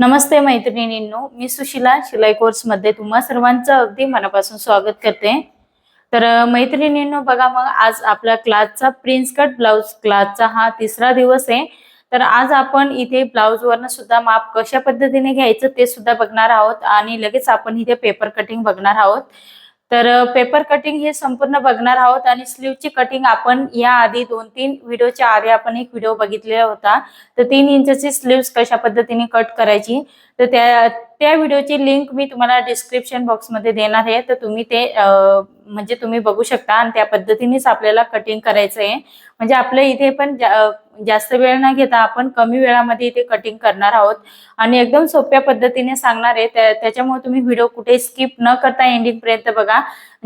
नमस्ते मैत्रिणींनो मी सुशिला शिलाई कोर्समध्ये तुम्हा सर्वांचं अगदी मनापासून स्वागत करते. तर मैत्रिणींनो बघा मग आज आपल्या क्लासचा प्रिन्स कट ब्लाउज क्लासचा हा तिसरा दिवस आहे. तर आज आपण इथे ब्लाऊजवरनं सुद्धा माप कशा पद्धतीने घ्यायचं ते सुद्धा बघणार आहोत आणि लगेच आपण इथे पेपर कटिंग बघणार आहोत. तर पेपर कटिंग हे संपूर्ण बघणार आहोत आणि स्लीवची कटिंग आपण या आधी दोन तीन व्हिडिओच्या आधी आपण एक व्हिडिओ बघितलेला होता. तर तीन इंचची स्लीव्स कशा पद्धतीने कट करायची? तर त्या त्या व्हिडिओची लिंक मी तुम्हाला डिस्क्रिप्शन बॉक्समध्ये देणार आहे. तर तुम्ही ते म्हणजे तुम्ही बघू शकता आणि त्या पद्धतीनेच आपल्याला कटिंग करायचं आहे. म्हणजे आपलं इथे पण जा- जास्त वेळ न घेता आपण कमी वेळामध्ये इथे कटिंग करणार आहोत. आणि एकदम सोप्या पद्धतीने सांगणार आहे. त्याच्यामुळे तुम्ही व्हिडिओ कुठे स्किप न करता एंडिंग पर्यंत बघा.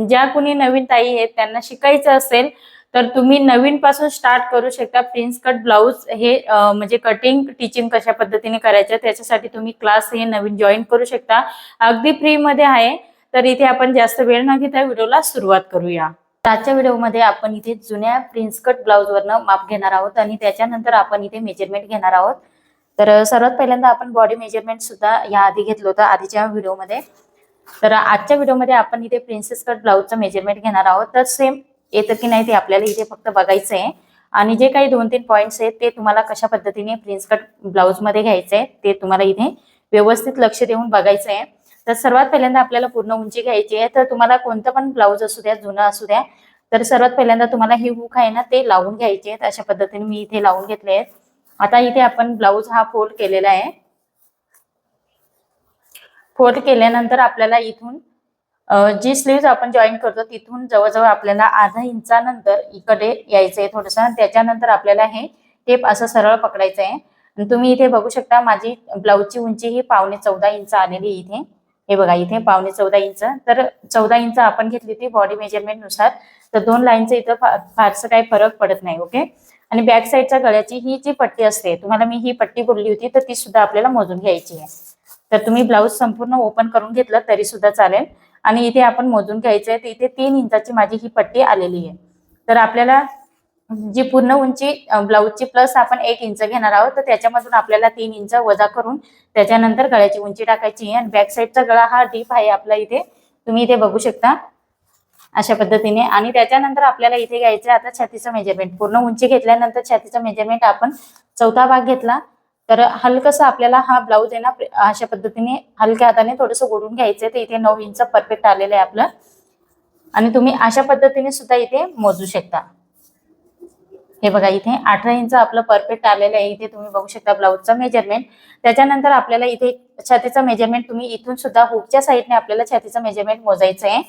ज्या कुणी नवीन ताई आहेत त्यांना शिकायचं असेल तर तुम्ही नवीन पासून स्टार्ट करू शकता प्रिन्स कट ब्लाऊज हे म्हणजे कटिंग टीचिंग कशा पद्धतीने करायचं त्याच्यासाठी तुम्ही क्लास हे नवीन जॉईन करू शकता. अगदी फ्री मध्ये आहे. तर इथे आपण जास्त वेळ न घेता व्हिडिओला सुरुवात करूया. आजच्या व्हिडिओमध्ये आपण इथे जुन्या प्रिन्स कट ब्लाऊजवरनं माप घेणार आहोत आणि त्याच्यानंतर आपण इथे मेजरमेंट घेणार आहोत. तर सर्वात पहिल्यांदा आपण बॉडी मेजरमेंट सुद्धा या आधी घेतलं होतं आधीच्या व्हिडिओमध्ये. तर आजच्या व्हिडिओमध्ये आपण इथे प्रिन्सेस कट ब्लाऊजचं मेजरमेंट घेणार आहोत. तर सेम येतं की नाही ते आपल्याला इथे फक्त बघायचं आहे आणि जे काही दोन तीन पॉईंट्स आहेत ते तुम्हाला कशा पद्धतीने प्रिन्स कट ब्लाऊजमध्ये घ्यायचं आहे ते तुम्हाला इथे व्यवस्थित लक्ष देऊन बघायचं आहे तर सर्वात पहिल्यांदा आपल्याला पूर्ण उंची घ्यायची आहे. तर तुम्हाला कोणतं पण ब्लाऊज असू द्या जुनं असू द्या तर सर्वात पहिल्यांदा तुम्हाला ही हुक आहे ना ते लावून घ्यायचे आहेत. अशा पद्धतीने मी इथे लावून घेतले आहेत. आता इथे आपण ब्लाऊज हा फोल्ड केलेला आहे. फोल्ड केल्यानंतर आपल्याला इथून जी स्लीव्ह आपण जॉईन करतो तिथून जवळजवळ आपल्याला अर्धा इंचानंतर इकडे यायचंय थोडंसं. आणि त्याच्यानंतर आपल्याला हे टेप असं सरळ पकडायचं आहे आणि तुम्ही इथे बघू शकता माझी ब्लाऊजची उंची ही पावणे चौदा इंच आलेली इथे. हे बघा इथे पावणे चौदा इंच. तर चौदा इंच आपण घेतली ती बॉडी मेजरमेंटनुसार. तर दोन लाईनचं इथं फारसं काही फरक पडत नाही ओके? आणि बॅक साईडच्या गळ्याची ही जी पट्टी असते तुम्हाला मी ही पट्टी बोलली होती तर ती सुद्धा आपल्याला मोजून घ्यायची आहे. तर तुम्ही ब्लाऊज संपूर्ण ओपन करून घेतलं तरी सुद्धा चालेल. आणि इथे आपण मोजून घ्यायचं आहे तर इथे तीन इंचाची माझी ही पट्टी आलेली आहे. तर आपल्याला जी पूर्ण उंची ब्लाऊजची प्लस आपण एक इंच घेणार आहोत तर त्याच्यामधून आपल्याला तीन इंच वजा करून त्याच्यानंतर गळ्याची उंची टाकायची आहे. आणि बॅक साईडचा गळा हा डीप आहे आपला इथे. तुम्ही इथे बघू शकता. अशा पद्धतीने. आणि त्याच्यानंतर आपल्याला इथे घ्यायचं आता छातीचं मेजरमेंट पूर्ण उंची घेतल्यानंतर छातीचं मेजरमेंट आपण चौथा भाग घेतला. तर हलकसं आपल्याला हा ब्लाऊज आहे ना अशा पद्धतीने हलक्या हाताने थोडंसं गोडवून घ्यायचं आहे तर इथे नऊ इंच परफेक्ट आलेलं आहे आपलं. आणि तुम्ही अशा पद्धतीने सुद्धा इथे मोजू शकता. हे बघा इथे अठरा इंच आपलं परफेक्ट आलेलं आहे. इथे तुम्ही बघू शकता ब्लाऊजचं मेजरमेंट त्याच्यानंतर आपल्याला इथे छातीचं मेजरमेंट तुम्ही इथून सुद्धा हुकच्या साईडने आपल्याला छातीचं मेजरमेंट मोजायचं आहे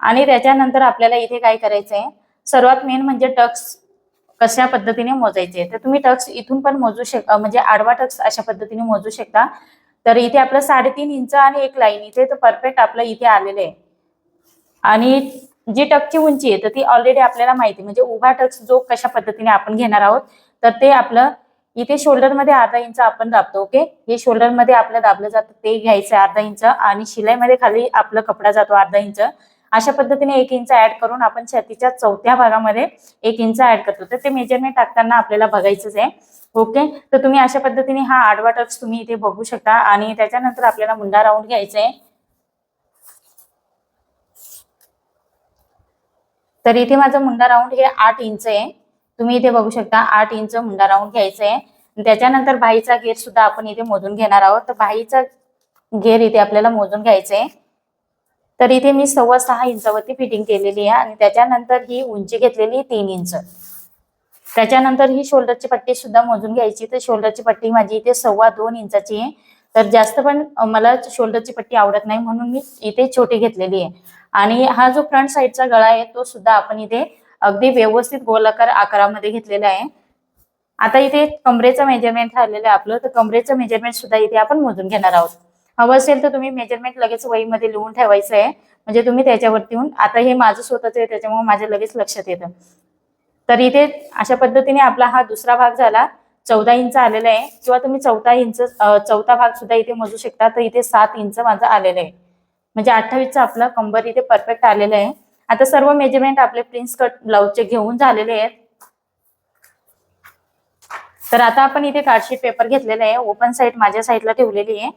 आणि त्याच्यानंतर आपल्याला इथे काय करायचं आहे सर्वात मेन म्हणजे टक्स कशा पद्धतीने मोजायचे तर तुम्ही टक्स इथून पण मोजू शक म्हणजे आडवा टक्स अशा पद्धतीने मोजू शकता. तर इथे आपलं साडेतीन इंच आणि एक लाईन इथे तर परफेक्ट आपलं इथे आलेलं आहे. आणि जी टकची उंची आहे तर ती ऑलरेडी आपल्याला माहिती म्हणजे उभा टक्स जो कशा पद्धतीने आपण घेणार आहोत तर ते आपलं इथे शोल्डरमध्ये अर्धा इंच आपण दाबतो ओके हे शोल्डरमध्ये आपलं दाबलं जातं ते घ्यायचं अर्धा इंच. आणि शिलाईमध्ये खाली आपला कपडा जातो अर्धा इंच. अशा पद्धतीने एक इंच ऍड करून आपण छातीच्या चौथ्या भागामध्ये एक इंच ऍड करतो तर ते मेजरमेंट टाकताना आपल्याला बघायचंच आहे. ओके तर तुम्ही अशा पद्धतीने हा आडवा टक्स तुम्ही इथे बघू शकता आणि त्याच्यानंतर आपल्याला मुंडा राऊंड घ्यायचा आहे. तर इथे माझा मुंडा राऊंड हे आठ इंच आहे. तुम्ही इथे बघू शकता आठ इंच मुंडा राऊंड घ्यायचं आहे. त्याच्यानंतर बाईचा घेर सुद्धा आपण इथे मोजून घेणार आहोत. तर बाईचा घेर इथे आपल्याला मोजून घ्यायचा आहे. तर इथे मी सव्वा सहा इंचावरती फिटिंग केलेली आहे आणि त्याच्यानंतर ही उंची घेतलेली तीन इंच. त्याच्यानंतर ही शोल्डरची पट्टी सुद्धा मोजून घ्यायची. तर शोल्डरची पट्टी माझी इथे सव्वा दोन इंचाची आहे. तर जास्त पण मला शोल्डरची पट्टी आवडत नाही म्हणून मी इथे छोटी घेतलेली आहे. आणि हा जो फ्रंट साईडचा गळा आहे तो सुद्धा आपण इथे अगदी व्यवस्थित गोलाकार आकारामध्ये घेतलेला आहे. आता इथे कमरेचं मेजरमेंट राहिलेलं आहे आपलं. तर कमरेचं मेजरमेंट सुद्धा इथे आपण मोजून घेणार आहोत. हवं असेल तर तुम्ही मेजरमेंट लगेच वहीमध्ये लिहून ठेवायचं आहे. म्हणजे तुम्ही त्याच्यावरती येऊन आता हे माझं स्वतःच आहे त्याच्यामुळे माझ्या लगेच लक्षात येतं. तर इथे अशा पद्धतीने आपला हा दुसरा भाग झाला. चौदा इंच आलेला आहे. किंवा तुम्ही चौथा इंच चौथा भाग सुद्धा इथे मोजू शकता. तर इथे सात इंच माझं आलेलं आहे. म्हणजे अठ्ठावीसचा आपलं कंबर इथे परफेक्ट आलेलं आहे. आता सर्व मेजरमेंट आपले प्रिन्स कट ब्लाऊजचे घेऊन झालेले आहेत. तर आता आपण इथे कार्डशीट पेपर घेतलेला आहे. ओपन साईड माझ्या साईडला ठेवलेली आहे.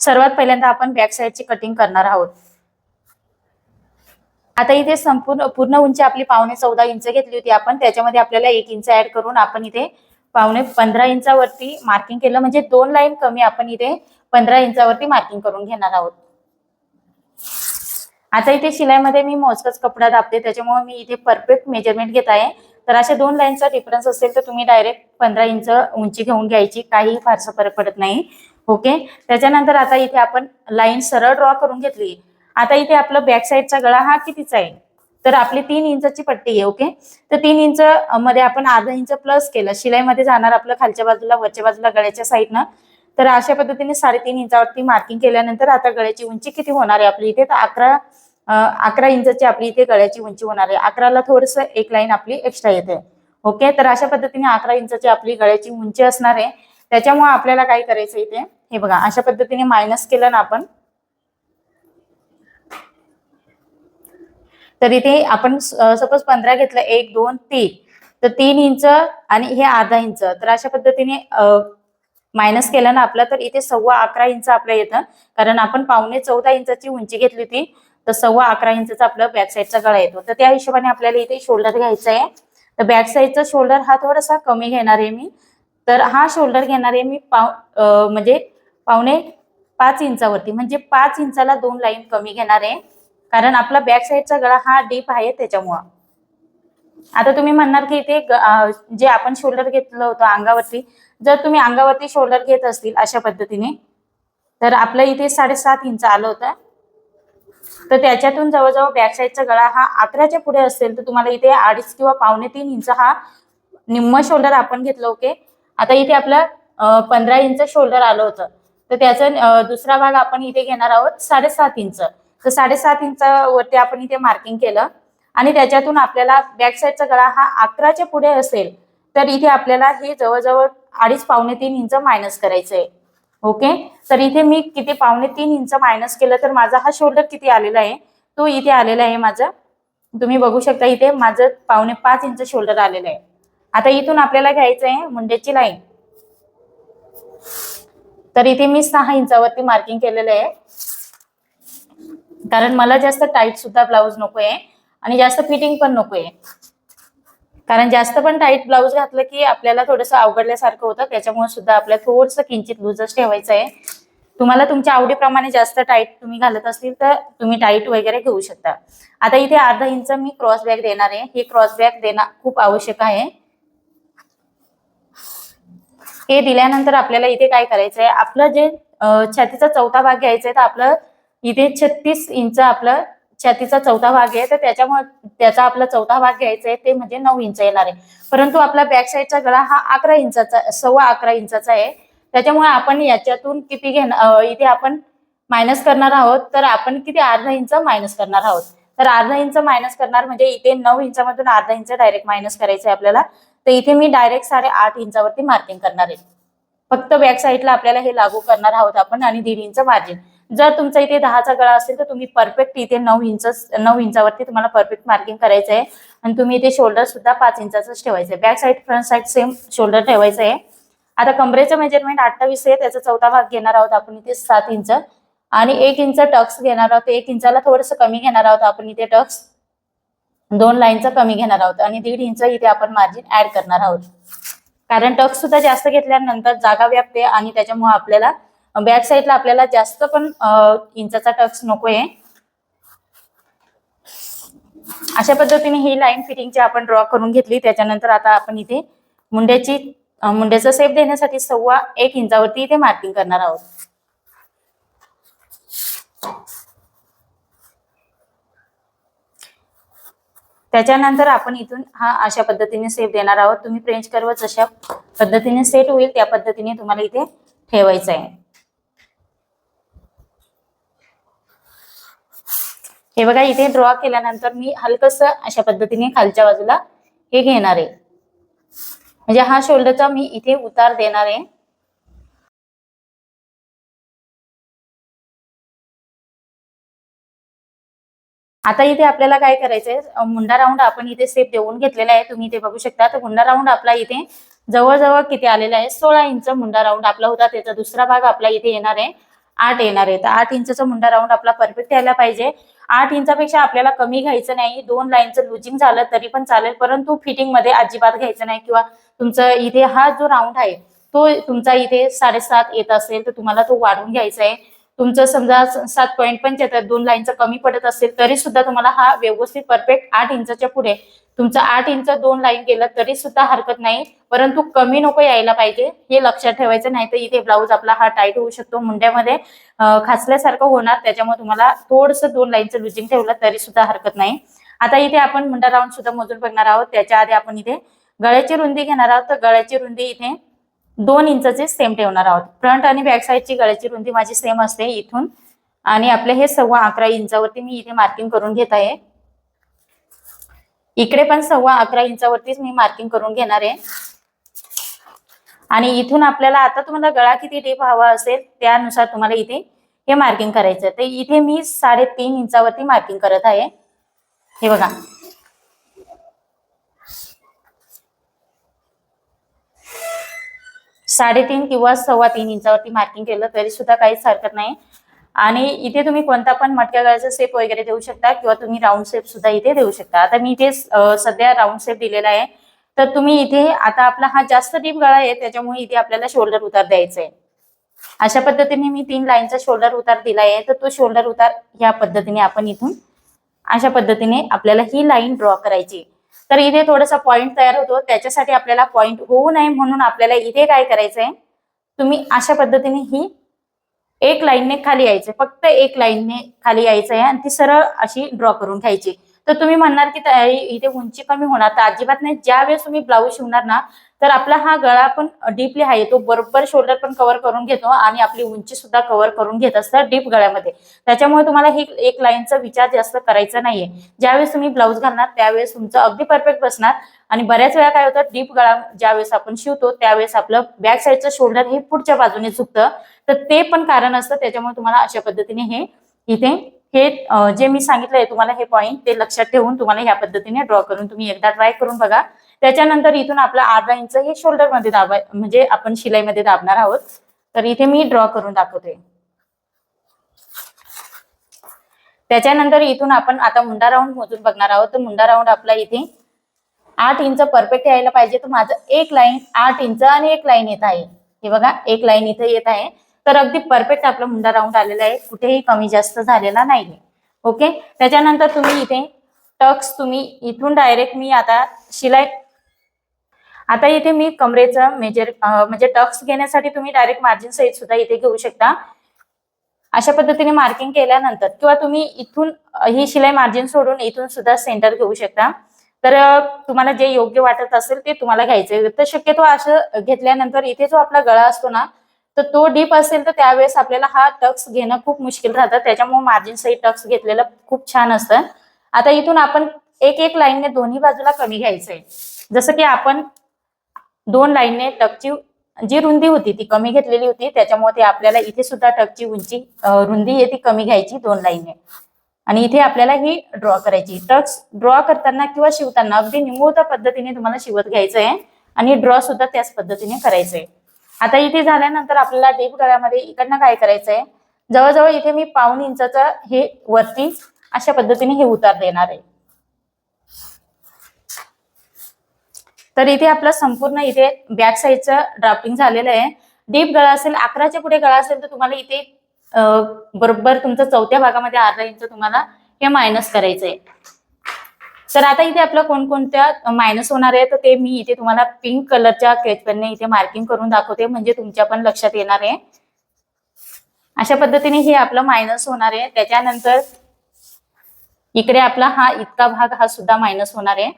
सर्वात पहिल्यांदा आपण बॅक साईडची कटिंग करणार आहोत. आता इथे संपूर्ण पूर्ण उंची आपली पावणे चौदा इंच घेतली होती. आपण त्याच्यामध्ये आपल्याला एक इंच ऍड करून आपण इथे पावणे पंधरा इंचावरती मार्किंग केलं. म्हणजे दोन लाईन कमी आपण इथे पंधरा इंचावरती मार्किंग करून घेणार आहोत. आता इथे शिलाईमध्ये मी मोजकाच कपडा दाबते. त्याच्यामुळे मी इथे परफेक्ट मेजरमेंट घेत आहे. तर अशा दोन लाईनचा डिफरन्स असेल तर तुम्ही डायरेक्ट पंधरा इंच उंची घेऊन घ्यायची. काही फारसा फरक पडत नाही. ओके? त्याच्यानंतर आता इथे आपण लाईन सरळ ड्रॉ करून घेतली. आता इथे आपलं बॅक साईडचा गळा हा कितीचा आहे? तर आपली तीन इंचची पट्टी आहे ओके? तर तीन इंच मध्ये आपण अर्धा इंच प्लस केलं. शिलाईमध्ये जाणार आपलं खालच्या बाजूला वरच्या बाजूला गळ्याच्या साईडनं तर अशा पद्धतीने साडेतीन इंचावरती मार्किंग केल्यानंतर आता गळ्याची उंची किती होणार आहे आपली इथे? तर अकरा अकरा इंचची आपली इथे गळ्याची उंची होणार आहे. अकराला थोडस एक लाईन आपली एक्स्ट्रा येते. ओके? तर अशा पद्धतीने अकरा इंचची आपली गळ्याची उंची असणार आहे. त्याच्यामुळे आपल्याला काय करायचं इथे? हे बघा अशा पद्धतीने मायनस केलं ना आपण. तर इथे आपण सपोज पंधरा घेतलं एक दोन तीन. तर तीन इंच आणि हे अर्धा इंच. तर अशा पद्धतीने मायनस केलं ना आपलं तर इथे सव्वा अकरा इंच आपलं येतं. कारण आपण पावणे चौदा इंचाची उंची घेतली होती तर सव्वा अकरा इंचचा आपलं बॅक साईडचा गळा येतो. तर त्या हिशोबाने आपल्याला इथे शोल्डर घ्यायचा आहे तर बॅक साईडचा शोल्डर हा थोडासा कमी घेणार आहे मी. तर हा शोल्डर घेणार आहे मी पाव म्हणजे पावणे पाच इंचावरती. म्हणजे पाच इंचाला दोन लाईन कमी घेणार आहे. कारण आपला बॅक साईडचा गळा हा डीप आहे त्याच्यामुळं. आता तुम्ही म्हणणार की इथे जे आपण शोल्डर घेतलं होतं अंगावरती जर तुम्ही अंगावरती शोल्डर घेत असतील अशा पद्धतीने तर आपलं इथे साडेसात इंच आलं होतं. तर त्याच्यातून जवळजवळ बॅक साईडचा गळा हा अकराच्या पुढे असेल तर तुम्हाला इथे अडीच किंवा पावणे तीन इंच हा निम्म शोल्डर आपण घेतलं ओके आता इथे आपलं पंधरा इंच शोल्डर आलं होतं. तर त्याचा दुसरा भाग आपण इथे घेणार आहोत साडेसात इंच. तर साडेसात इंचावरती आपण इथे मार्किंग केलं. आणि त्याच्यातून आपल्याला बॅक साईडचा गळा हा अकराच्या पुढे असेल तर इथे आपल्याला हे जवळजवळ अडीच पावणे तीन इंच मायनस करायचं आहे ओके? तर इथे मी किती पावणे तीन इंच मायनस केलं तर माझा हा शोल्डर किती आलेला आहे? तो इथे आलेला आहे माझा. तुम्ही बघू शकता इथे माझं पावणे पाच इंच शोल्डर आलेलं आहे. आता इथून आपल्याला घ्यायचं आहे मुंड्याची लाईन तर इथे मी सहा इंचावरती मार्किंग केलेलं आहे. कारण मला जास्त टाईट सुद्धा ब्लाऊज नकोय आणि जास्त फिटिंग पण नकोय. कारण जास्त पण टाईट ब्लाऊज घातलं की आपल्याला थोडंसं अवघडल्यासारखं होतं. त्याच्यामुळे सुद्धा आपल्याला थोडंसं किंचित लूजच ठेवायचं आहे तुम्हाला तुमच्या आवडीप्रमाणे जास्त टाईट तुम्ही घालत असतील तर तुम्ही टाईट वगैरे घेऊ शकता. आता इथे अर्धा इंच मी क्रॉस बॅग देणार आहे. हे क्रॉस बॅग देणं खूप आवश्यक आहे. हे दिल्यानंतर आपल्याला इथे काय करायचं आहे आपलं जे छातीचा चौथा भाग घ्यायचा आहे तर आपलं इथे छत्तीस इंच आपलं छातीचा चौथा भाग आहे. तर त्याच्यामुळे त्याचा आपला चौथा भाग घ्यायचा आहे ते म्हणजे नऊ इंच येणार आहे. परंतु आपला बॅक साईडचा गळा हा अकरा इंचाचा सव्वा अकरा इंचाचा आहे. त्याच्यामुळे आपण याच्यातून किती घेणार इथे आपण मायनस करणार आहोत तर आपण किती अर्धा इंच मायनस करणार आहोत? तर अर्धा इंच मायनस करणार म्हणजे इथे नऊ इंचामधून अर्धा इंच डायरेक्ट मायनस करायचं आहे आपल्याला. तर इथे मी डायरेक्ट साडे आठ इंचावरती मार्किंग करणार आहे. फक्त बॅक साईडला आपल्याला हे लागू करणार आहोत आपण आणि दीड इंच मार्जिन जर तुमचा इथे दहाचा गळा असेल तर तुम्ही परफेक्ट इथे नऊ इंच नऊ इंचावरती तुम्हाला परफेक्ट मार्किंग करायचं आहे. आणि तुम्ही इथे शोल्डर सुद्धा पाच इंचाच ठेवायचं आहे. Back side front side same shoulder ठेवायचं आहे. आता कमरेचं मेजरमेंट अठ्ठावीस आहे. त्याचा चौथा भाग घेणार आहोत आपण इथे सात इंच. आणि एक इंच टक्स घेणार आहोत. एक इंचाला थोडंसं कमी घेणार आहोत आपण इथे टक्स दोन लाईनचा कमी घेणार आहोत आणि दीड इंच इथे आपण मार्जिन ऍड करणार आहोत. कारण टक्स सुद्धा जास्त घेतल्यानंतर जागा व्यापते आणि त्याच्यामुळे आपल्याला बॅक साईडला आपल्याला जास्त पण इंचाचा टक्स नकोय. अशा पद्धतीने ही लाईन फिटिंगची आपण ड्रॉ करून घेतली. त्याच्यानंतर आता आपण इथे मुंड्याची मुंड्याचा सेप देण्यासाठी सव्वा एक इंचावरती इथे मार्किंग करणार आहोत. त्याच्यानंतर आपण इथून हा अशा पद्धतीने सेप देणार आहोत. तुम्ही फ्रेंच कर्व जशा पद्धतीने सेट होईल त्या पद्धतीने तुम्हाला इथे ठेवायचं आहे. हे बघा इथे ड्रॉ केल्यानंतर मी हलकस अशा पद्धतीने खालच्या बाजूला हे घेणार आहे. म्हणजे हा शोल्डरचा मी इथे उतार देणार आहे. आता इथे आपल्याला काय करायचंय? मुंडा राऊंड आपण इथे सेप देऊन घेतलेला आहे. तुम्ही इथे बघू शकता. तर मुंडा राऊंड आपला इथे जवळजवळ किती आलेला आहे? सोळा इंच मुंडा राऊंड आपला होता. त्याचा दुसरा भाग आपला इथे येणार आहे. आठ येणार आहे. तर आठ इंचा मुंडा राऊंड आपला परफेक्ट यायला पाहिजे. आठ इंचापेक्षा आपल्याला कमी घ्यायचं नाही. दोन लाईनचं लुजिंग झालं तरी पण चालेल. परंतु फिटिंगमध्ये अजिबात घ्यायचं नाही. किंवा तुमचं इथे हा जो राऊंड आहे तो तुमचा इथे साडेसात येत असेल तर तुम्हाला तो वाढवून घ्यायचा आहे. तुमचं समजा सात पॉईंट पंच्याहत्तर दोन लाईनचं कमी पडत असेल तरी सुद्धा तुम्हाला हा व्यवस्थित परफेक्ट आठ इंचच्या पुढे. तुमचं आठ इंच दोन लाईन गेलं तरी सुद्धा हरकत नाही. परंतु कमी नको यायला पाहिजे हे लक्षात ठेवायचं नाही तर इथे ब्लाऊज आपला हा टाईट होऊ शकतो. मुंड्यामध्ये खासल्यासारखं खाचल्यासारखं होणार त्याच्यामुळे तुम्हाला थोडस दोन लाईनचं लुजिंग ठेवलं तरी सुद्धा हरकत नाही. आता इथे आपण मुंडा राऊंड सुद्धा मोजून बघणार आहोत. त्याच्या आधी आपण इथे गळ्याची रुंदी घेणार आहोत. तर गळ्याची रुंदी इथे दोन इंचचे सेम ठेवणार आहोत. फ्रंट आणि बॅक साईडची गळ्याची रुंदी माझी सेम असते इथून. आणि आपले हे सव्वा अकरा इंचावरती मी इथे मार्किंग करून घेत आहे. इकडे पण सव्वा अकरा इंचावरतीच मी मार्किंग करून घेणार आहे. आणि इथून आपल्याला आता तुम्हाला गळा किती टेप हवा असेल त्यानुसार तुम्हाला इथे हे मार्किंग करायचं तर इथे मी साडेतीन इंचावरती मार्किंग करत आहे. हे बघा. साडेतीन किंवा सव्वा तीन इंचावरती मार्किंग केलं तरी सुद्धा काहीच हरकत नाही. आणि इथे तुम्ही कोणता पण मटक्या गळ्याचा शेप वगैरे देऊ शकता किंवा तुम्ही राऊंड शेप सुद्धा इथे देऊ शकता. आता मी इथे सध्या राऊंड शेप दिलेला आहे. तर तुम्ही इथे आता आपला हा जास्त डीप गळा आहे त्याच्यामुळे इथे आपल्याला शोल्डर उतार द्यायचा आहे अशा पद्धतीने मी तीन लाईनचा शोल्डर उतार दिला आहे. तर तो शोल्डर उतार या पद्धतीने आपण इथून अशा पद्धतीने आपल्याला ही लाईन ड्रॉ करायची. तर इथे थोडासा पॉइंट तयार होतो. त्याच्यासाठी आपल्याला पॉइंट होऊ नये म्हणून आपल्याला इथे काय करायचंय? तुम्ही अशा पद्धतीने ही एक लाईनने खाली यायचंय फक्त एक लाईनने खाली यायचं आहे आणि ती सरळ अशी ड्रॉ करून घ्यायची. तर तुम्ही म्हणणार की इथे उंची कमी होणार. तर अजिबात नाही. ज्या वेळेस तुम्ही ब्लाऊज शिवणार ना तर आपला हा गळा पण डीपली आहे. तो बरोबर शोल्डर पण कव्हर करून घेतो आणि आपली उंची सुद्धा कव्हर करून घेत असतात डीप गळ्यामध्ये. त्याच्यामुळे तुम्हाला हे एक लाईनचा विचार जास्त करायचा नाहीये. ज्यावेळेस तुम्ही ब्लाऊज घालणार त्यावेळेस तुमचं अगदी परफेक्ट बसणार. आणि बऱ्याच वेळा काय होतं डीप गळा ज्यावेळेस आपण शिवतो त्यावेळेस आपलं बॅक साईडचं शोल्डर हे पुढच्या बाजूने झुकतं तर ते पण कारण असतं. त्याच्यामुळे तुम्हाला अशा पद्धतीने हे इथे हे जे मी सांगितलंय तुम्हाला हे पॉईंट ते लक्षात ठेवून तुम्हाला ह्या पद्धतीने ड्रॉ करून तुम्ही एकदा ट्राय करून बघा. त्याच्यानंतर इथून आपलं अर्धा इंच हे शोल्डरमध्ये दाबाय म्हणजे आपण शिलाईमध्ये दाबणार आहोत. तर इथे मी ड्रॉ करून दाखवते. त्याच्यानंतर इथून आपण आता मुंडा राऊंड मोजून बघणार आहोत. तर मुंडा राऊंड आपला इथे आठ इंच परफेक्ट यायला पाहिजे. तर माझं एक लाईन आठ इंच आणि एक लाईन येत आहे. हे बघा एक लाईन इथे येत आहे. तर अगदी परफेक्ट आपला मुंडा राऊंड आलेला आहे. कुठेही कमी जास्त झालेला नाहीये. ओके? त्याच्यानंतर तुम्ही इथे टक्स तुम्ही इथून डायरेक्ट मी आता शिलाई आता इथे मी कमरेचं मेजर म्हणजे टक्स घेण्यासाठी तुम्ही डायरेक्ट मार्जिन सहित सुद्धा इथे घेऊ शकता. अशा पद्धतीने मार्किंग केल्यानंतर किंवा तुम्ही इथून ही शिलाई मार्जिन सोडून इथून सुद्धा सेंटर घेऊ शकता. तर तुम्हाला जे योग्य वाटत असेल ते तुम्हाला घ्यायचे तर शक्यतो असं घेतल्यानंतर इथे जो आपला गळा असतो ना तर तो डीप असेल तर त्यावेळेस आपल्याला हा टक्स घेणं खूप मुश्किल राहतं. त्याच्यामुळे मार्जिन सहित टक्स घेतलेलं खूप छान असतं. आता इथून आपण एक एक लाईनने दोन्ही बाजूला कमी घ्यायचंय. जसं की आपण दोन लाईनने टकची जी रुंदी होती ती कमी घेतलेली होती त्याच्यामुळे ते आपल्याला इथे सुद्धा टकची उंची रुंदी आहे ती कमी घ्यायची दोन लाईनने. आणि इथे आपल्याला ही ड्रॉ करायची. टक्स ड्रॉ करताना किंवा शिवताना अगदी निमुळता पद्धतीने तुम्हाला शिवत घ्यायचं आहे आणि ड्रॉ सुद्धा त्याच पद्धतीने करायचं आहे आता इथे झाल्यानंतर आपल्याला डीप गळ्यामध्ये इकडनं काय करायचंय? जवळजवळ इथे मी पाऊन इंचाचं हे वरती अशा पद्धतीने हे उतार देणार आहे. तर इथे आपलं संपूर्ण इथे बॅक साईडचं ड्राफ्टिंग झालेलं आहे. डीप गळा असेल अकराच्या पुढे गळा असेल तर तुम्हाला इथे बरोबर तुमचं चौथ्या भागामध्ये अर्धा इंच तुम्हाला हे मायनस करायचं आहे. तर आता इथे आपलं कोणकोणत्या मायनस होणार आहे तर ते मी इथे तुम्हाला पिंक कलरच्या केचपेनने इथे मार्किंग करून दाखवते म्हणजे तुमच्या पण लक्षात येणार आहे. अशा पद्धतीने हे आपलं मायनस होणार आहे. त्याच्यानंतर इकडे आपला हा इतका भाग हा सुद्धा मायनस होणार आहे.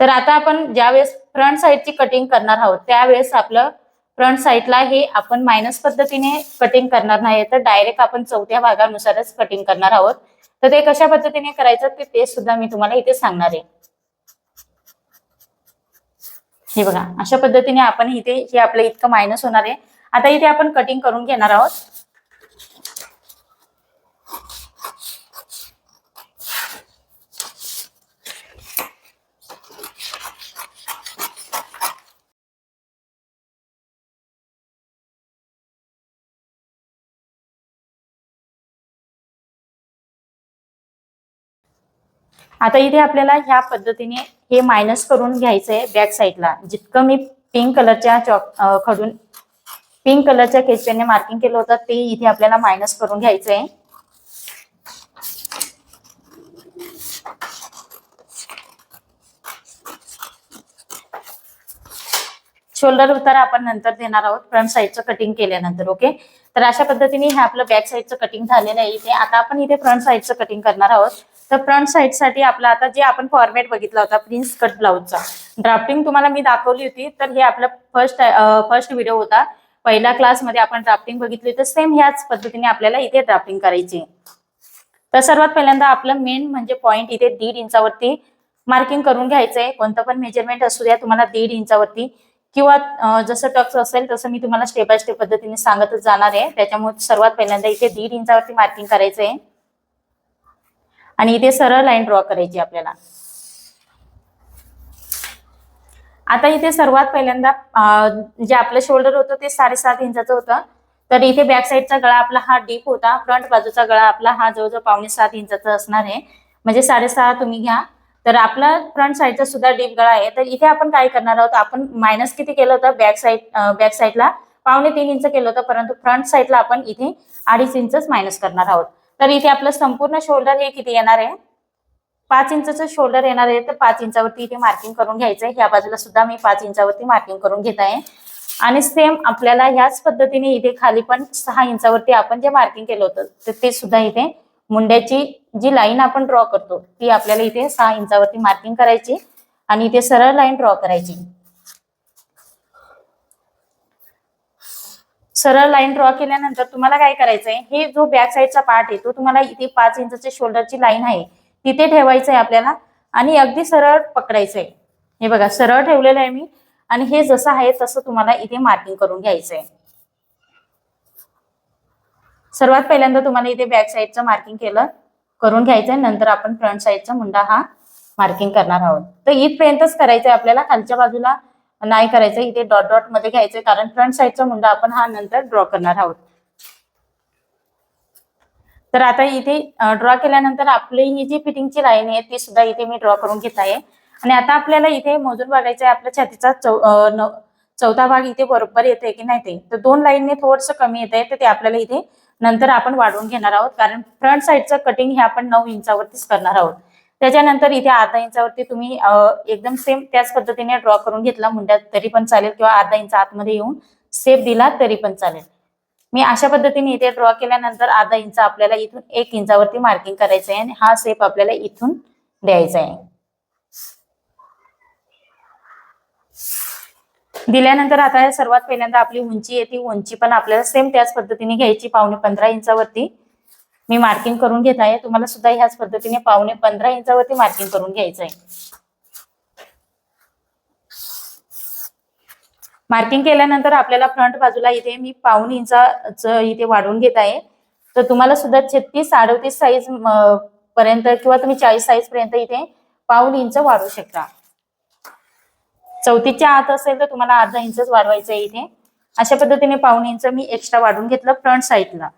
तर आता आपण ज्यावेळेस फ्रंट साईडची कटिंग करणार आहोत त्यावेळेस आपलं फ्रंट साईडला हे आपण मायनस पद्धतीने कटिंग करणार नाही तर डायरेक्ट आपण चौथ्या भागानुसारच कटिंग करणार आहोत. तर ते कशा पद्धतीने करायचं ते ते सुद्धा मी तुम्हाला इथे सांगणार आहे. हे बघा अशा पद्धतीने आपण इथे हे आपलं इतकं मायनस होणार आहे. आता इथे आपण कटिंग करून घेणार आहोत. आता इथे आपल्याला ह्या पद्धतीने हे मायनस करून घ्यायचं आहे बॅक साईडला जितकं मी पिंक कलरच्या चॉक खडून पिंक कलरच्या केचपेनने मार्किंग केलं होतं ते इथे आपल्याला मायनस करून घ्यायचं आहे शोल्डर उतार आपण नंतर देणार आहोत फ्रंट साईडचं कटिंग केल्यानंतर ओके तर अशा पद्धतीने हे आपलं बॅक साईडचं कटिंग झालेलं आहे इथे. आता आपण इथे फ्रंट साईडचं कटिंग करणार आहोत. तर फ्रंट साईडसाठी आपला आता जे आपण फॉर्मॅट बघितला होता प्रिन्स कट ब्लाऊजचा ड्राफ्टिंग तुम्हाला मी दाखवली होती तर हे आपला फर्स्ट फर्स्ट व्हिडिओ होता. पहिल्या क्लासमध्ये आपण ड्राफ्टिंग बघितली तर सेम ह्याच पद्धतीने आपल्याला इथे ड्राफ्टिंग करायची. आहे. तर सर्वात पहिल्यांदा आपलं मेन म्हणजे पॉईंट इथे दीड इंचावरती मार्किंग करून घ्यायचं आहे कोणतं पण मेजरमेंट असू द्या तुम्हाला दीड इंचावरती. किंवा जसं टक्स असेल तसं मी तुम्हाला स्टेप बाय स्टेप पद्धतीने सांगतच जाणार आहे. त्याच्यामुळे सर्वात पहिल्यांदा इथे दीड इंचावरती मार्किंग करायचं आहे आणि इथे सरळ लाईन ड्रॉ करायची आपल्याला. आता इथे सर्वात पहिल्यांदा जे आपलं शोल्डर होतं ते साडेसात इंचाचं होतं. तर इथे बॅक साईडचा गळा आपला हा डीप होता. फ्रंट बाजूचा गळा आपला हा जवळजवळ पावणे सात इंचाचा असणार आहे. म्हणजे साडेसहा तुम्ही घ्या. तर आपला फ्रंट साईडचा सुद्धा डीप गळा आहे. तर इथे आपण काय करणार आहोत? आपण मायनस किती केलं होतं? बॅक साईड बॅक साईडला पावणे तीन इंच केलं होतं. परंतु फ्रंट साईडला आपण इथे अडीच इंचच मायनस करणार आहोत. तर इथे आपलं संपूर्ण शोल्डर हे किती येणार आहे? पाच इंचचं शोल्डर येणार आहे तर पाच इंचावरती इथे मार्किंग करून घ्यायचं आहे ह्या बाजूला सुद्धा मी पाच इंचावरती मार्किंग करून घेत आहे. आणि सेम आपल्याला ह्याच पद्धतीने इथे खाली पण सहा इंचावरती आपण जे मार्किंग केलं होतं तर ते सुद्धा इथे मुंड्याची जी लाईन आपण ड्रॉ करतो ती आपल्याला इथे सहा इंचावरती मार्किंग करायची आणि इथे सरळ लाईन ड्रॉ करायची. सरळ लाईन ड्रॉ केल्यानंतर तुम्हाला काय करायचंय? हे जो बॅक साईडचा पार्ट आहे तो तुम्हाला इथे पाच इंचची शोल्डरची लाईन आहे तिथे ठेवायचं आहे आपल्याला आणि अगदी सरळ पकडायचंय. हे बघा सरळ ठेवलेलं आहे मी आणि हे जसं आहे तसं तुम्हाला इथे मार्किंग करून घ्यायचंय. सर्वात पहिल्यांदा तुम्हाला इथे बॅक साईडचं मार्किंग केलं करून घ्यायचंय. नंतर आपण फ्रंट साईडचा मुंडा हा मार्किंग करणार आहोत. तर इथपर्यंतच करायचंय आपल्याला खालच्या बाजूला नाही करायचं इथे डॉट डॉटमध्ये घ्यायचंय कारण फ्रंट साईडचा मुंडा आपण हा नंतर ड्रॉ करणार आहोत. तर आता इथे ड्रॉ केल्यानंतर आपली ही जी फिटिंगची लाईन आहे ती सुद्धा इथे मी ड्रॉ करून घेत आहे. आणि आता आपल्याला इथे मोजून बघायचं आहे आपल्या छातीचा चौ चौथा भाग इथे बरोबर येते की नाही ते. तर दोन लाईनने थोडंसं कमी येत आहे तर ते आपल्याला इथे नंतर आपण वाढवून घेणार आहोत कारण फ्रंट साईडचं कटिंग हे आपण नऊ इंचावरतीच करणार आहोत. त्याच्यानंतर इथे अर्धा इंचावरती तुम्ही एकदम सेम त्याच पद्धतीने ड्रॉ करून घेतला मुंड्यात तरी पण चालेल. किंवा अर्धा इंच आतमध्ये येऊन सेप दिला तरी पण चालेल. मी अशा पद्धतीने इथे ड्रॉ केल्यानंतर अर्धा इंच आपल्याला इथून एक इंचावरती मार्किंग करायचं आहे आणि हा सेप आपल्याला इथून द्यायचा आहे. दिल्यानंतर आता सर्वात पहिल्यांदा आपली उंची येते उंची पण आपल्याला सेम त्याच पद्धतीने घ्यायची. पावणे पंधरा इंचावरती मी मार्किंग करून घेत आहे. तुम्हाला सुद्धा ह्याच पद्धतीने पावणे पंधरा इंचावरती मार्किंग करून घ्यायचं आहे. मार्किंग केल्यानंतर आपल्याला फ्रंट बाजूला इथे मी पाऊन इंचाच इथे वाढवून घेत आहे. तर तुम्हाला सुद्धा छत्तीस अडतीस साईज पर्यंत किंवा तुम्ही चाळीस साईज पर्यंत इथे पाऊन इंच वाढवू शकता. चौतीसच्या आत असेल तर तुम्हाला अर्धा इंचच वाढवायचं आहे इथे. अशा पद्धतीने पाऊन इंच मी एक्स्ट्रा वाढवून घेतलं फ्रंट साईडला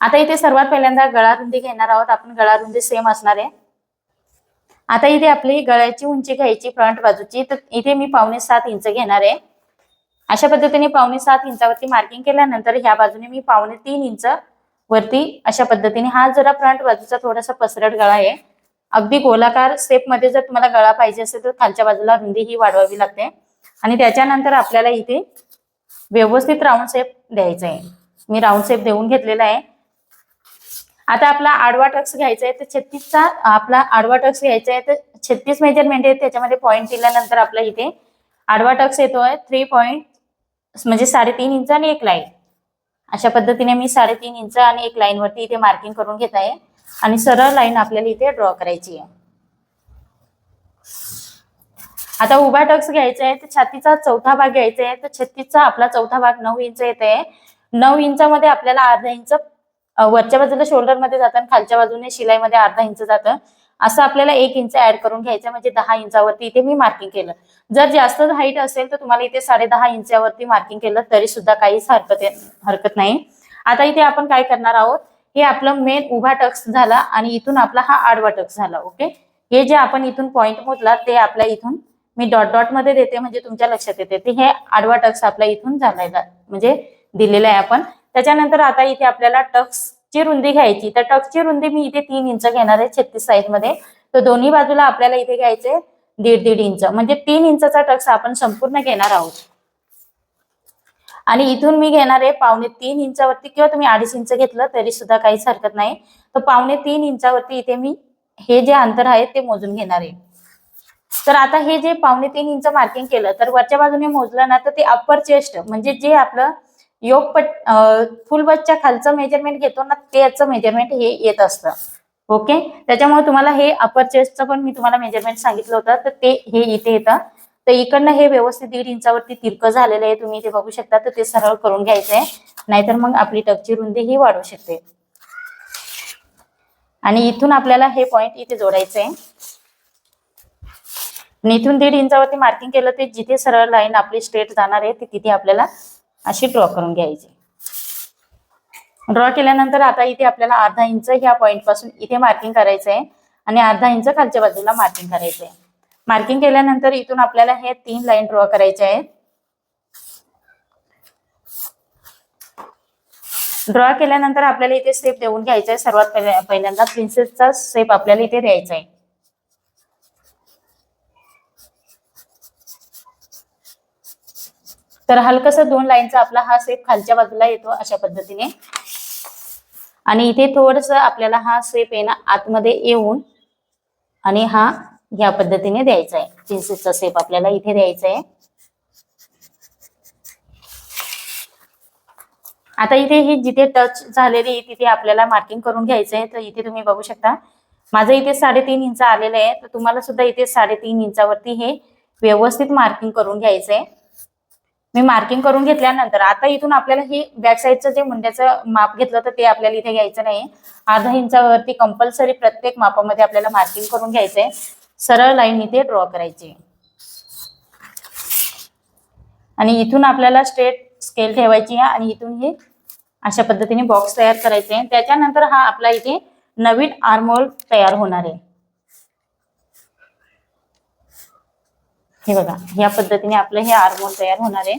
आता इथे सर्वात पहिल्यांदा गळा रुंदी घेणार आहोत. आपण गळा रुंदी सेम असणार आहे. आता इथे आपली गळ्याची उंची घ्यायची फ्रंट बाजूची. तर इथे मी पावणे सात इंच घेणार आहे. अशा पद्धतीने पावणे सात इंचावरती मार्किंग केल्यानंतर ह्या बाजूने मी पावणे तीन इंच वरती अशा पद्धतीने हा जरा फ्रंट बाजूचा थोडासा पसरट गळा आहे. अगदी गोलाकार स्टेपमध्ये जर तुम्हाला गळा पाहिजे असेल तर खालच्या बाजूला रुंदी ही वाढवावी लागते. आणि त्याच्यानंतर आपल्याला इथे व्यवस्थित राऊंड शेप द्यायचा आहे. मी राऊंड शेप देऊन घेतलेला आहे. आता आपला आडवा टक्स घ्यायचा आहे तर छत्तीसचा आपला आडवा टक्स घ्यायचा आहे तर छत्तीस मेजरमेंट आहे त्याच्यामध्ये पॉईंट दिल्यानंतर आपला इथे आडवा टक्स येतोय थ्री पॉईंट म्हणजे साडेतीन इंच आणि एक लाईन अशा पद्धतीने मी साडेतीन इंच आणि एक लाईन वरती इथे मार्किंग करून घेत आहे. आणि सरळ लाईन आपल्याला इथे ड्रॉ करायची आहे. आता उभा टक्स घ्यायचा आहे तर छातीचा चौथा भाग घ्यायचा आहे तर छत्तीसचा आपला चौथा भाग नऊ इंच येत आहे. नऊ इंचामध्ये आपल्याला अर्धा इंच वरच्या बाजूला शोल्डरमध्ये जातं आणि खालच्या बाजूने शिलाईमध्ये अर्धा इंच जातं. असं आपल्याला एक इंच ऍड करून घ्यायचं म्हणजे दहा इंचावरती इथे मी मार्किंग केलं. जर जास्त हाईट असेल तर तुम्हाला इथे साडे दहा इंचावरती मार्किंग केलं तरी सुद्धा काहीच हरकत हरकत नाही. आता इथे आपण काय करणार आहोत? हे आपलं मेन उभा टक्स झाला आणि इथून आपला हा आडवा टक्स झाला ओके हे जे आपण इथून पॉइंट मोजला ते आपल्या इथून मी डॉट डॉटमध्ये देते म्हणजे तुमच्या लक्षात येते. ते हे आडवा टक्स आपला इथून झालेला म्हणजे दिलेला आहे आपण. त्याच्यानंतर आता इथे आपल्याला टक्सची रुंदी घ्यायची. तर टक्सची रुंदी मी इथे तीन इंच घेणार आहे छत्तीस साईजमध्ये. तर दोन्ही बाजूला आपल्याला इथे घ्यायचे दीड दीड इंच. म्हणजे तीन इंचचा टक्स आपण संपूर्ण घेणार आहोत. आणि इथून मी घेणार आहे पावणे तीन इंचावरती किंवा तुम्ही अडीच इंच घेतलं तरी सुद्धा काहीच हरकत नाही. तर पावणे तीन इंचावरती इथे मी हे जे अंतर आहे ते मोजून घेणार आहे. तर आता हे जे पावणे तीन इंच मार्किंग केलं तर वरच्या बाजूने मोजलं ना तर ते अप्पर चेस्ट म्हणजे जे आपलं योग पट फुल बसच्या खालचं मेजरमेंट घेतो ना त्याचं मेजरमेंट हे येत असतं. ओके त्याच्यामुळे तुम्हाला हे अपर चेस्टचं पण मी तुम्हाला मेजरमेंट सांगितलं होतं तर ते हे इथे येतं. तर इकडनं हे व्यवस्थित दीड इंचावरती तिरकं झालेलं आहे तुम्ही इथे बघू शकता तर ते सरळ करून घ्यायचं आहे नाहीतर मग आपली टकची रुंदी ही वाढू शकते. आणि इथून आपल्याला हे पॉइंट इथे जोडायचं आहे आणि इथून दीड इंचावरती मार्किंग केलं ते जिथे सरळ लाईन आपली स्ट्रेट जाणार आहे ते तिथे आपल्याला अशी ड्रॉ करून घ्यायची. ड्रॉ केल्यानंतर आता इथे आपल्याला अर्धा इंच ह्या पॉइंटपासून इथे मार्किंग करायचं आहे आणि अर्धा इंच खालच्या बाजूला मार्किंग करायचं आहे मार्किंग केल्यानंतर इथून आपल्याला हे तीन लाईन ड्रॉ करायचे आहेत. ड्रॉ केल्यानंतर आपल्याला इथे स्टेप देऊन घ्यायचा आहे सर्वात पहिल्या- पहिल्यांदा प्रिन्सेसचा स्टेप आपल्याला इथे द्यायचा आहे तर हलकस दोन लाईनचा आपला हा स्वेप खालच्या बाजूला येतो अशा पद्धतीने. आणि इथे थोडस आपल्याला हा स्वेप आहे ना आतमध्ये येऊन आणि हा या पद्धतीने द्यायचा आहे. प्रिन्सेसचा स्वेप आपल्याला इथे द्यायचा आहे. आता इथे ही जिथे टच झालेली आहे तिथे आपल्याला मार्किंग करून घ्यायचं आहे. तर इथे तुम्ही बघू शकता. माझं इथे साडेतीन इंच आलेलं आहे. तर तुम्हाला सुद्धा इथे साडेतीन इंचावरती हे व्यवस्थित मार्किंग करून घ्यायचं आहे. मी मार्किंग करून घेतल्यानंतर आता इथून आपल्याला हे बॅक साईडचं जे मुंड्याचं माप घेतलं तर ते आपल्याला इथे घ्यायचं नाही. अर्धा इंचावरती कंपल्सरी प्रत्येक मापामध्ये आपल्याला मार्किंग करून घ्यायचंय. सरळ लाईन इथे ड्रॉ करायची. आणि इथून आपल्याला स्ट्रेट स्केल ठेवायची आहे आणि इथून हे अशा पद्धतीने बॉक्स तयार करायचे त्याच्यानंतर हा आपला इथे नवीन आर्मोल तयार होणार आहे. हे बघा या पद्धतीने आपलं हे आर्मोल तयार होणार आहे.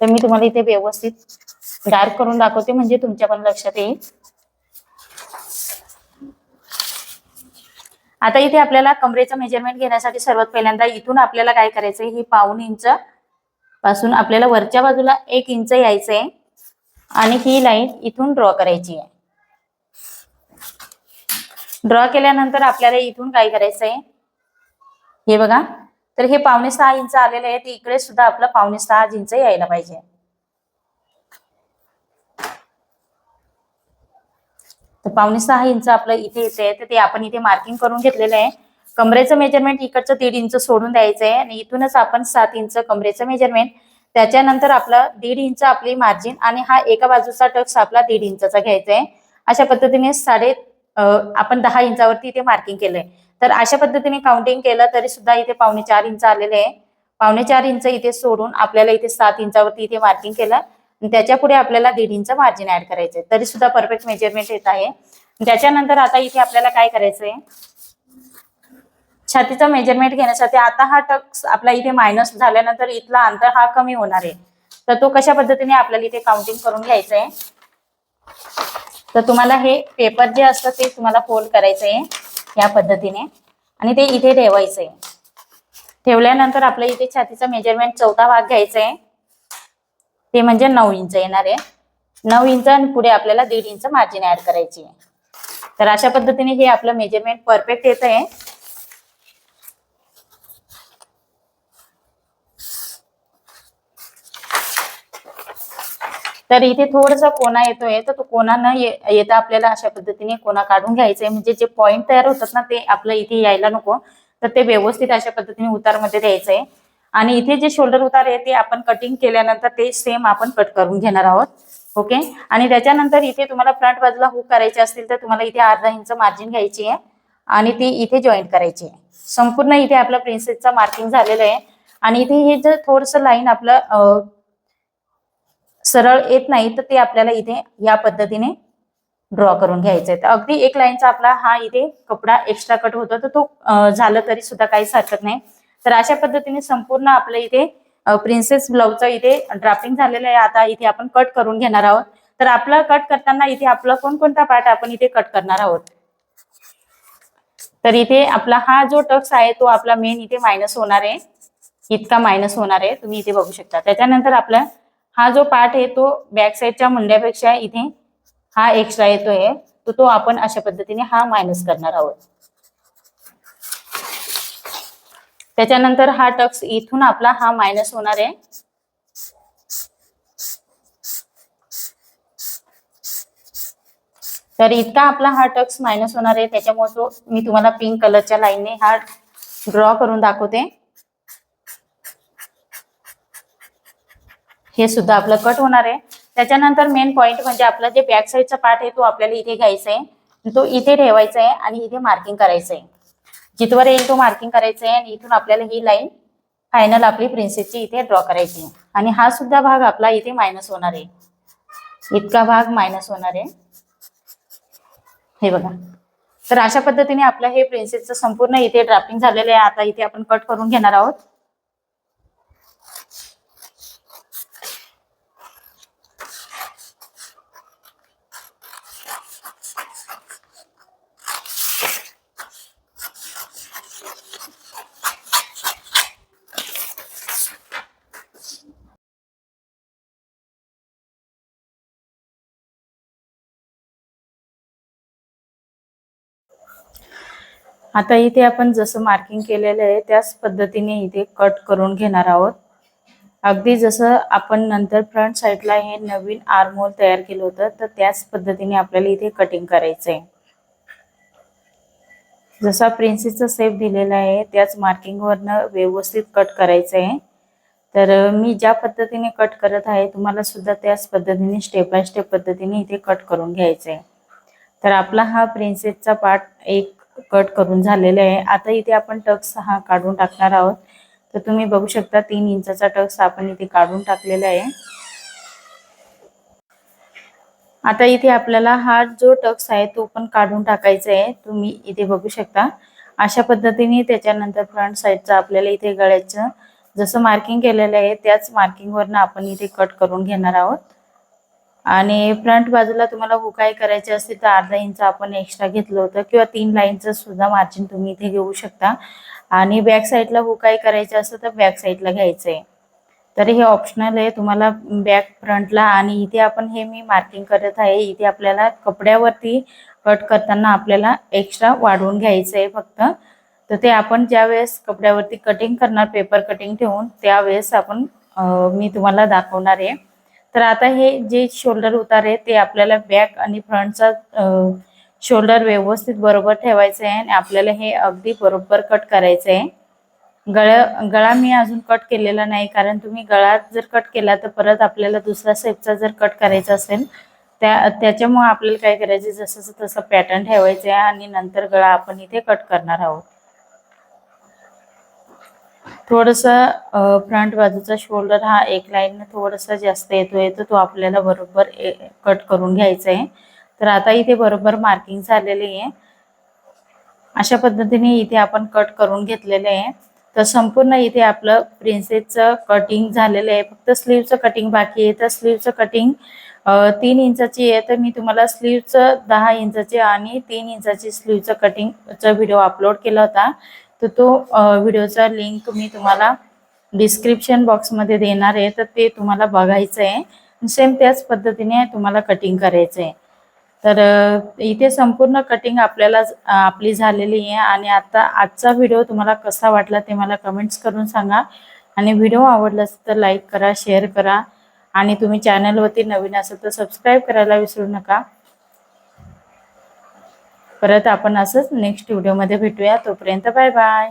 तर मी तुम्हाला इथे व्यवस्थित डार्क करून दाखवते म्हणजे तुमच्या पण लक्षात येईल. आता इथे आपल्याला कमरेचं मेजरमेंट घेण्यासाठी सर्वात पहिल्यांदा इथून आपल्याला काय करायचंय ही पाऊन इंच पासून आपल्याला वरच्या बाजूला एक इंच यायचंय आणि ही लाईन इथून ड्रॉ करायची आहे. ड्रॉ केल्यानंतर आपल्याला इथून काय करायचंय? हे बघा तर हे पावणे सहा इंच आलेलं आहे ते इकडे सुद्धा आपलं पावणे सहा इंच यायला पाहिजे. तर पावणे सहा इंच आपलं इथे येते. तर ते आपण इथे मार्किंग करून घेतलेलं आहे. कमरेचं मेजरमेंट इकडचं दीड इंच सोडून द्यायचं आहे. आणि इथूनच आपण सात इंच कमरेचं मेजरमेंट त्याच्यानंतर आपलं दीड इंच आपली मार्जिन आणि हा एका बाजूचा टक्स आपला दीड इंचा घ्यायचा आहे. अशा पद्धतीने साडे आपण दहा इंचावरती इथे मार्किंग केलंय. तर अशा पद्धतीने काउंटिंग केलं तरी सुद्धा इथे पावणे चार इंच आलेले आहे. पावणे चार इंच इथे सोडून आपल्याला इथे सात इंचावरती इथे मार्किंग केलं. आणि त्याच्या पुढे आपल्याला दीड इंच मार्जिन ऍड करायचंय तरी सुद्धा परफेक्ट मेजरमेंट येत आहे. त्याच्यानंतर आता इथे आपल्याला काय करायचंय छातीचा मेजरमेंट घेण्यासाठी आता हा टक्स आपला इथे मायनस झाल्यानंतर इथला अंतर हा कमी होणार आहे. तर तो कशा पद्धतीने आपल्याला इथे काउंटिंग करून घ्यायचं आहे? तर तुम्हाला हे पेपर जे असतं ते तुम्हाला फोल्ड करायचं आहे. या पद्धतीने. आणि ते इथे ठेवायचं आहे ठेवल्यानंतर आपल्या इथे छातीचा मेजरमेंट चौथा भाग घ्यायचा आहे ते म्हणजे नऊ इंच येणार आहे. नऊ इंच आणि पुढे आपल्याला दीड इंच मार्जिन ऍड करायची आहे. तर अशा पद्धतीने हे आपलं मेजरमेंट परफेक्ट येत आहे तर इथे थोडासा कोणा येतोय तर तो कोणा न येता आपल्याला अशा पद्धतीने कोणा काढून घ्यायचंय. म्हणजे जे पॉईंट तयार होतात ना ते आपलं इथे यायला नको. तर ते व्यवस्थित अशा पद्धतीने उतारमध्ये द्यायचंय. आणि इथे जे शोल्डर उतार आहे ते आपण कटिंग केल्यानंतर ते सेम आपण कट करून घेणार आहोत. ओके आणि त्याच्यानंतर इथे तुम्हाला फ्रंट बाजूला हुक करायचे असतील तर तुम्हाला इथे अर्धा इंच मार्जिन घ्यायची आहे. आणि ती इथे जॉईंट करायची आहे. संपूर्ण इथे आपलं प्रिन्सेसचा मार्किंग झालेलं आहे. आणि इथे हे जर थोडस लाईन आपलं सरळ येत नाही तर ते आपल्याला इथे या पद्धतीने ड्रॉ करून घ्यायचं आहे तर अगदी एक लाईनचा आपला हा इथे कपडा एक्स्ट्रा कट होतो तर तो झाला झालं तरी सुद्धा काहीच हरकत नाही. तर अशा पद्धतीने संपूर्ण आपलं इथे प्रिन्सेस ब्लाऊजचं इथे ड्राफ्टिंग झालेलं आहे. आता इथे आपण कट करून घेणार आहोत. तर आपलं कट करताना इथे आपला कोणकोणता पार्ट आपण इथे कट करणार आहोत? तर इथे आपला हा जो टक्स आहे तो आपला मेन इथे मायनस होणार आहे. इतका मायनस होणार आहे. तुम्ही इथे बघू शकता. त्याच्यानंतर आपलं हा जो पार्ट आहे तो बॅक साईडच्या मुंड्यापेक्षा इथे हा एक्स्ट्रा येतोय. तर तो आपण अशा पद्धतीने हा मायनस करणार आहोत. त्याच्यानंतर हा टक्स इथून आपला हा मायनस होणार आहे. तर इतका आपला हा टक्स मायनस होणार आहे. त्याच्यामुळे तो मी तुम्हाला पिंक कलरच्या लाईनने हा ड्रॉ करून दाखवते. हे सुद्धा आपलं कट होणार आहे. त्याच्यानंतर मेन पॉइंट म्हणजे आपला जे बॅक साईडचा पार्ट आहे तो आपल्याला इथे घ्यायचा आहे तो इथे ठेवायचा आहे आणि इथे मार्किंग करायचं आहे जिथवर येईल तो मार्किंग करायचं आहे आणि इथून आपल्याला ही लाईन फायनल आपली प्रिन्सेसची इथे ड्रॉ करायची. आहे आणि हा सुद्धा भाग आपला इथे मायनस होणार आहे. इतका भाग मायनस होणार आहे. हे बघा. तर अशा पद्धतीने आपलं हे प्रिन्सेसचं संपूर्ण इथे ड्राफ्टिंग झालेलं आहे. आता इथे आपण कट करून घेणार आहोत. आता इथे आपण जसं मार्किंग केलेलं आहे त्याच पद्धतीने इथे कट करून घेणार आहोत. अगदी जसं आपण नंतर फ्रंट साईडला हे नवीन आर्मोल तयार केलं होतं तर त्याच पद्धतीने आपल्याला इथे कटिंग करायचं आहे जसा प्रिन्सेसचा सेप दिलेला आहे त्याच मार्किंगवरनं व्यवस्थित कट करायचं आहे तर मी ज्या पद्धतीने कट करत आहे तुम्हाला सुद्धा त्याच पद्धतीने स्टेप बाय स्टेप पद्धतीने इथे कट करून घ्यायचं आहे तर आपला हा प्रिन्सेसचा पार्ट एक कट करून झालेले आहे. आता इथे आपण टक्स हा काढून टाकणार आहोत. तर तुम्ही बघू शकता तीन इंचाचा टक्स आपण इथे काढून टाकलेला आहे. आता इथे आपल्याला हा जो टक्स आहे तो पण काढून टाकायचा आहे. तुम्ही इथे बघू शकता. अशा पद्धतीने त्याच्यानंतर फ्रंट साईडचा आपल्याला इथे गळ्याचं जसं मार्किंग केलेलं आहे त्याच मार्किंगवरनं आपण इथे कट करून घेणार आहोत. आणि फ्रंट बाजूला तुम्हाला हुकाई करायची असतील तर अर्धा इंच आपण एक्स्ट्रा घेतलं होतं किंवा तीन लाईनचं सुद्धा मार्जिन तुम्ही इथे घेऊ शकता. आणि बॅक साईडला हुकाई करायची असेल तर बॅक साईडला घ्यायचं आहे तर हे ऑप्शनल आहे. तुम्हाला बॅक फ्रंटला आणि इथे आपण हे मी मार्किंग करत आहे. इथे आपल्याला कपड्यावरती कट करताना आपल्याला एक्स्ट्रा वाढवून घ्यायचं आहे फक्त. तर ते आपण ज्यावेळेस कपड्यावरती कटिंग करणार पेपर कटिंग ठेवून त्यावेळेस आपण मी तुम्हाला दाखवणार आहे. तर आता हे जे शोल्डर उतार आहे ते आपल्याला बॅक आणि फ्रंटचा शोल्डर व्यवस्थित बरोबर ठेवायचं आहे आणि आपल्याला हे अगदी बरोबर कट करायचं आहे गळा गळा मी अजून कट केलेला नाही कारण तुम्ही गळा जर कट केला तर परत आपल्याला दुसरा सेपचा जर कट करायचा असेल त्या त्याच्यामुळे आपल्याला काय करायचं जसं तसं पॅटर्न ठेवायचं आहे आणि नंतर गळा आपण इथे कट करणार आहोत. थोडंसं फ्रंट बाजूचा शोल्डर हा एक लाईनने थोडासा जास्त येतोय तर तो आपल्याला बरोबर कट करून घ्यायचा आहे तर आता इथे बरोबर मार्किंग झालेली आहे. अशा पद्धतीने इथे आपण कट करून घेतलेले आहे. तर संपूर्ण इथे आपलं प्रिन्सेसचं कटिंग झालेलं आहे. फक्त स्लीवचं कटिंग बाकी आहे. तर स्लीवचं कटिंग तीन इंचाची आहे. तर मी तुम्हाला स्लीवचं दहा इंचाचे आणि तीन इंचाची स्लीवचं कटिंगचा व्हिडिओ अपलोड केला होता. तर तो व्हिडिओचा लिंक मी तुम्हाला डिस्क्रिप्शन बॉक्समध्ये देणार आहे तर ते तुम्हाला बघायचं आहे. सेम त्याच पद्धतीने तुम्हाला कटिंग करायचं आहे. तर इथे संपूर्ण कटिंग आपल्याला आपली झालेली आहे आणि आता आजचा व्हिडिओ तुम्हाला कसा वाटला ते मला कमेंट्स करून सांगा. आणि व्हिडिओ आवडला असेल तर लाईक करा शेअर करा. आणि तुम्ही चॅनलवरती नवीन असेल तर सबस्क्राईब करायला विसरू नका. परत आपण असंच नेक्स्ट व्हिडिओमध्ये भेटूया. तोपर्यंत बाय बाय